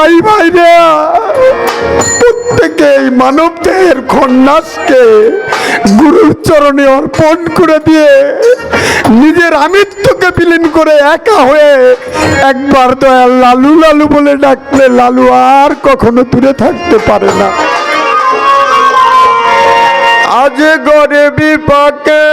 তাই ভাইরা প্রত্যেকে এই মানব দেহের খন্যাসকে গুরুর চরণে অর্পণ করে দিয়ে নিজের আমিত্বকে বিলীন করে একা হয়ে একবার দয়াল লালু লালু বলে ডাকলে লালু আর কখনো দূরে থাকতে পারে না। আজ গরে বিপাকে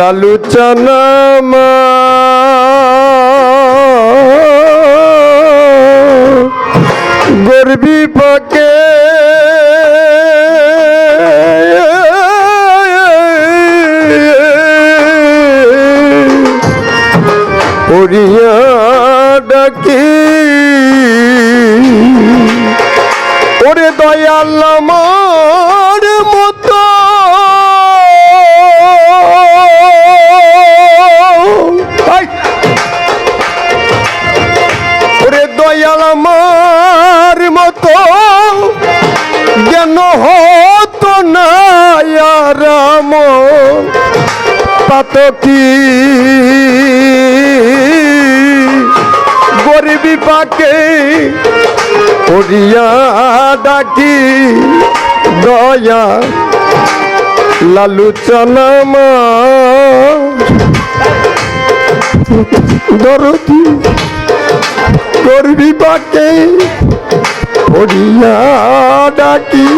লালু চনামা গর্বি পাকে। পড়িয়া ডাকি। ওরে দয়াল আমার পাতকি গরিবি পাকে পড়িয়া ডাকি দয়া। লালু চনামা দরদি। করবি বাকে পড়িয়া ডাকি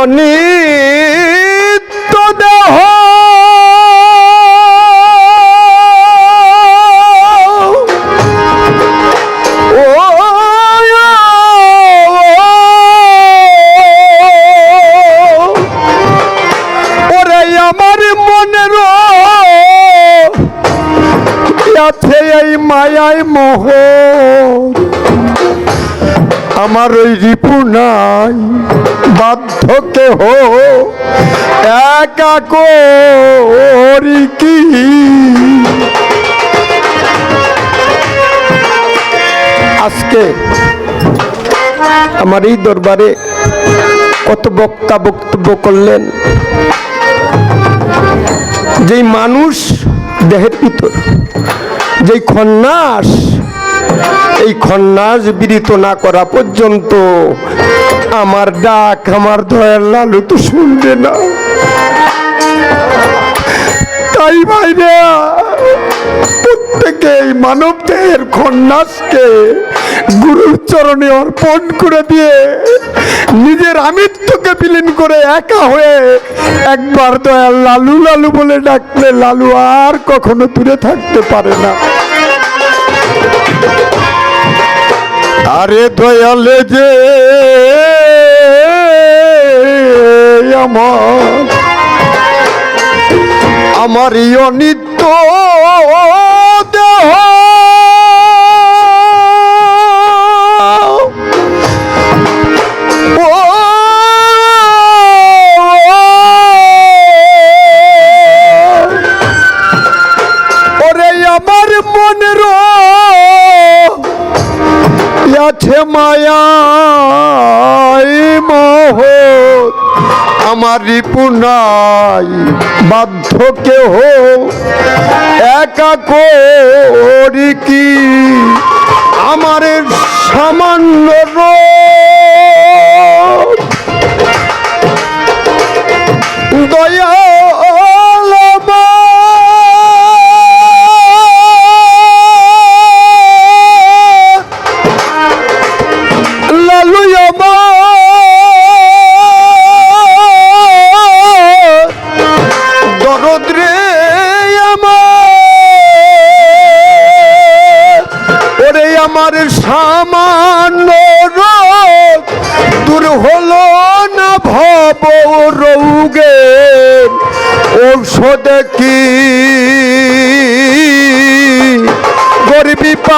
এই অনিত্য দেহ আছে এই মায়ায় মোহ? আমার ওই রিপু নাই বাধ্য কেহ একা কি? আজকে আমার এই দরবারে কত বক্তা বক্তব্য করলেন। যেই মানুষ দেহের ভিতর, যেই খন্যাস এই খন্যাস বিরিত না করা পর্যন্ত আমার ডাক, আমার দয়াল লালু তো শুনবে না। তাই ভাইরা, প্রত্যেকেই মানব দেহের খন্যাসকে গুরুর চরণে অর্পণ করে দিয়ে নিজের আমিত্বকে বিলীন করে একা হয়ে একবার দয়াল লালু লালু বলে ডাকলে লালু আর কখনো দূরে থাকতে পারে না। আরে দয়ালে যে আমার আমার এই আছে মায়া মোহ আমার রিপুনাই বাধ্য কেহ। একা করি কি? আমার সামান্য রোগ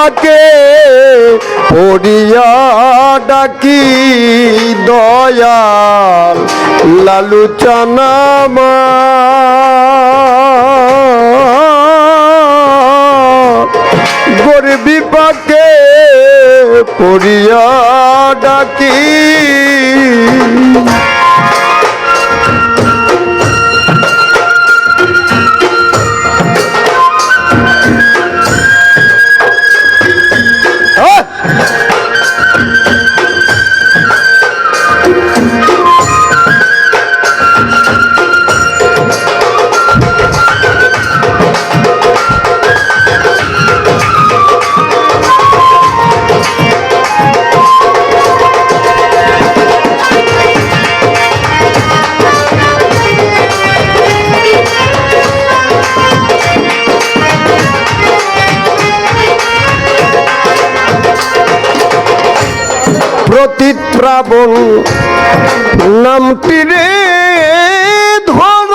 পাকে পড়িয়া ডাকি দয়াল লালু চানামা গরিবি পাকে পড়িয়া প্রতিত্রাবণ নামটি রে ধর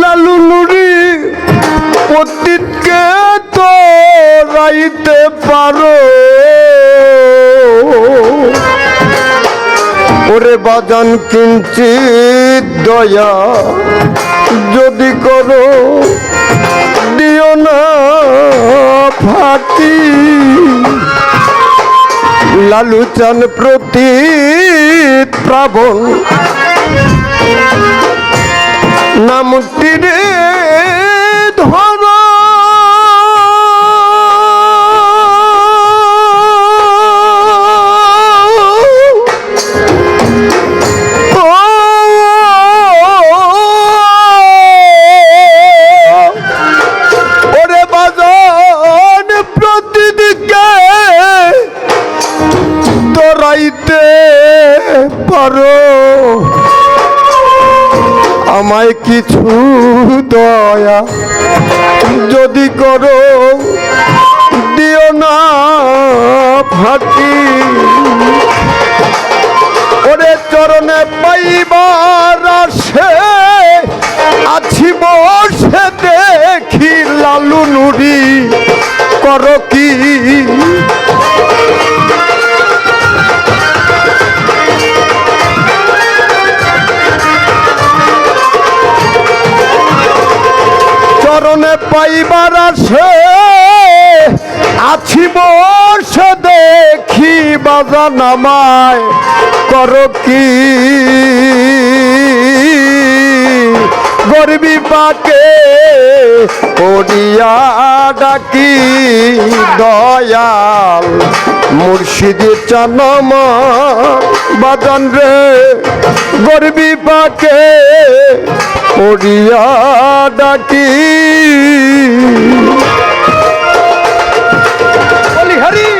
লালু নুরি পতিতকে তো রাইতে পারো। ওরে বাজান কিঞ্চিত দয়া যদি করো দিও না ফাটি লালু চান প্রতি প্রাবণ। নামটি কিছু দয়া যদি করো দিও না ফাটি ওরে চরণে পাইবার আসে। পাইবার আছে আছি বসে দেখি বাজা নামায় কর কি? গরিবি পাকে পড়িয়া ডাকি দয়াল মুর্শিদি চানম বাজান রে গরিবি পাকে পড়িয়া ডাকি। হরি।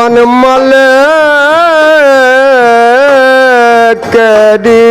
দেওয়ান মালে কেডি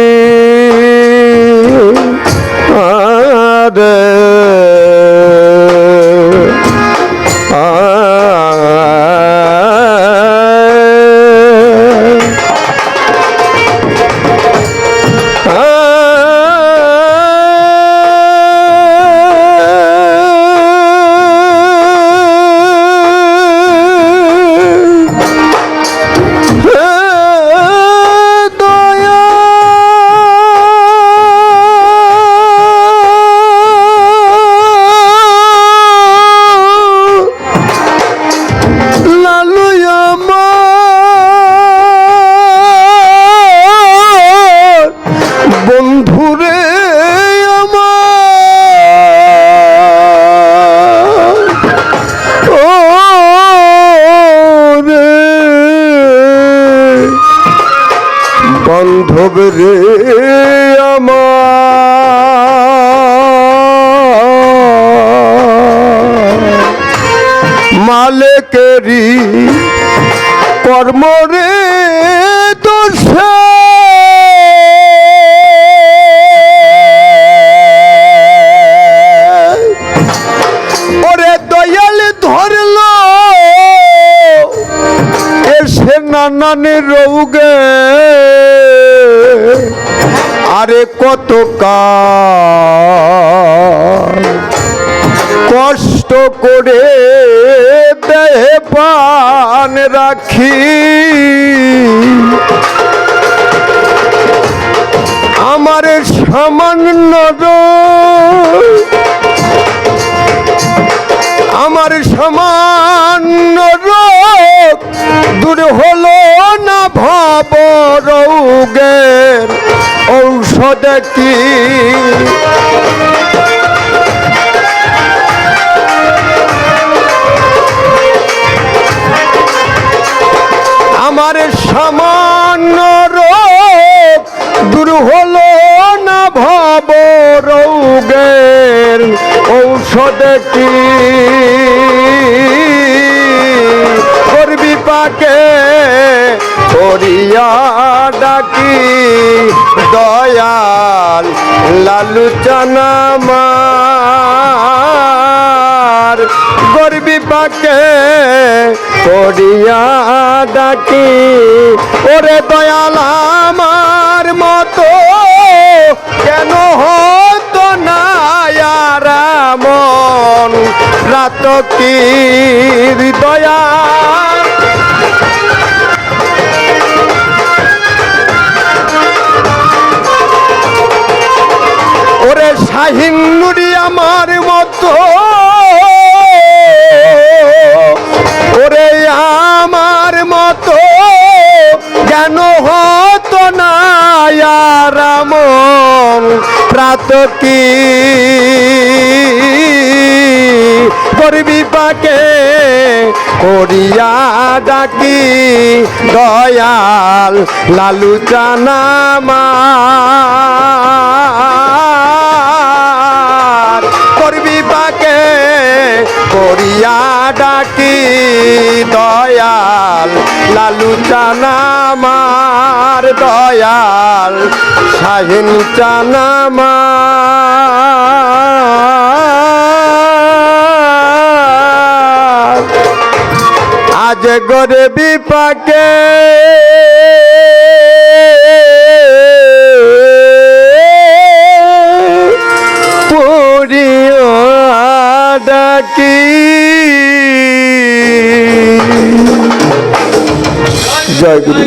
মালিকেরই কর্ম রে ওরে দয়াল ধরলো এসে নানানে রৌগে। আরে কত কষ্ট করে দেহে পান রাখি। আমার সামান্য আমার সামান্য দূর হলো না ভাব রোগের ঔষধ কি? আমার সামান্য রোগ, দূর হলো না ভাব রোগের ঔষধ কি? করবি পাকে করিয়া ডাকি, দয়াল লালু চানামার গরবি পাকে করিয়া ডাকি ওরে দয়াল আমার মতো। কেন হতো না মন? রাত কি দয়া কেন হতো না রামন প্রাত কি করবি পাকে করিয়া ডাকি দয়াল লালু চানামার করবি পাকে করিয়া ডাকি দয়াল লালু চানামার দয়াল শাহিন চানামার আজ গরে বিপাকে পুরিও ডাকি জয় গুরু।